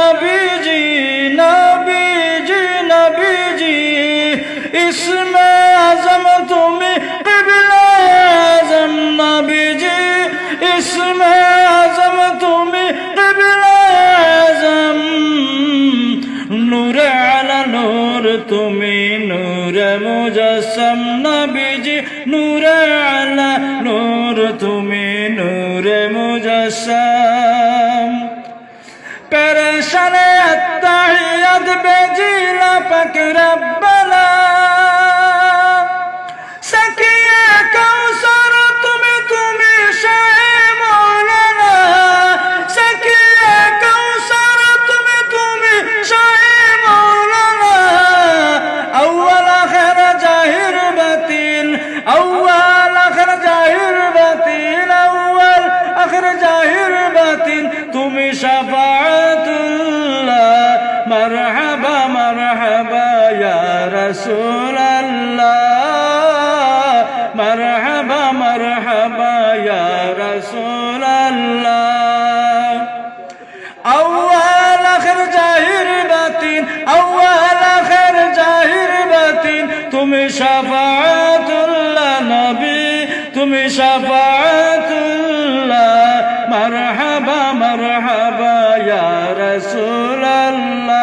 নবীজি নবীজি নবীজি ইসমে আজম তুমি কিবলা আজম নবীজি ইসমে আজম তুমি কিবলা আজম নূরে আলা নূর তুমি নূরে মুজাসম নবীজি নূর পেরেশানে আত্মাহিয়াত বেজিলা পাক রব্বানা রাসূলাল্লাহ, মারহাবা মারহাবা, ইয়া রাসূলাল্লাহ। আউয়াল আখির জাহির বাতিন, আউয়াল আখির জাহির বাতিন, তুমি শাফাআতুল্লাহ নবী, তুমি শাফাআতুল্লাহ, মারহাবা মারহাবা, ইয়া রাসূলাল্লাহ। মারহাবা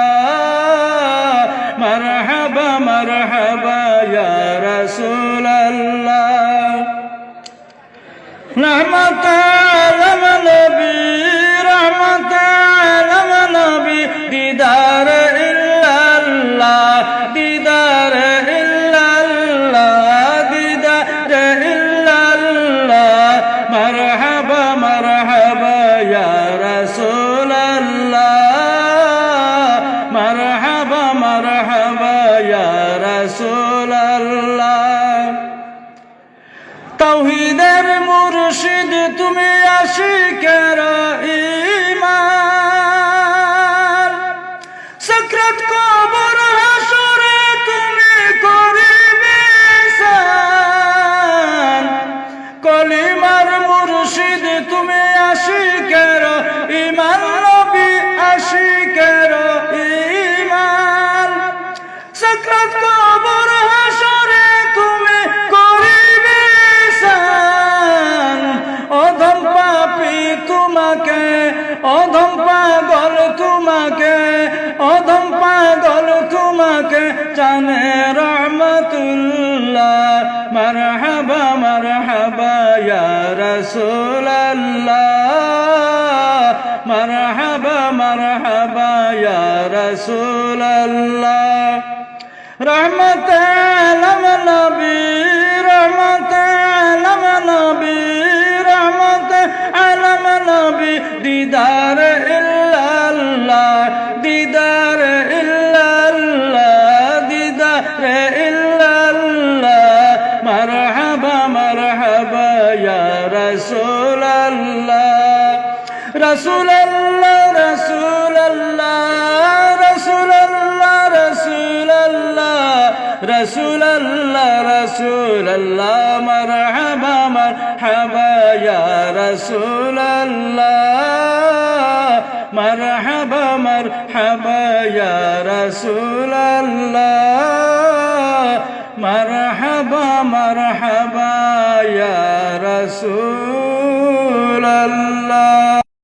রহমত আলম নবী রহমত আলম নবী দিদার ইল্লাল্লাহ দিদার ইল্লাল্লাহ দিদার ইল্লাল্লাহ মারহাবা মারহাবা ইয়া রাসূলাল্লাহ মারহাবা মারহাবা ইয়া রাসূলাল্লাহ তৌহিদের মুর্শিদ তুমি আশিকের অধম পাগল তোমাকে জানে রহমতুল্লাহ। মারহাবা ইয়া রাসূলাল্লাহ। মারহাবা মারহাবা নবী, রহমত আলম নবী, রহমত আলম নবী। দিদার ইল্লাল্লাহ, দিদার মারহাবা মারহাবা, ইয়া রাসূলাল্লাহ। রাসূলাল্লাহ রাসূলাল্লাহ রাসূলাল্লাহ রাসূলাল্লাহ রাসূলাল্লাহ রাসূলাল্লাহ, মারহাবা মারহাবা, ইয়া রাসূলাল্লাহ। মারহাবা মারহাবা, ইয়া রাসূলাল্লাহ। মারহাবা মারহাবা ইয়া রাসূলাল্লাহ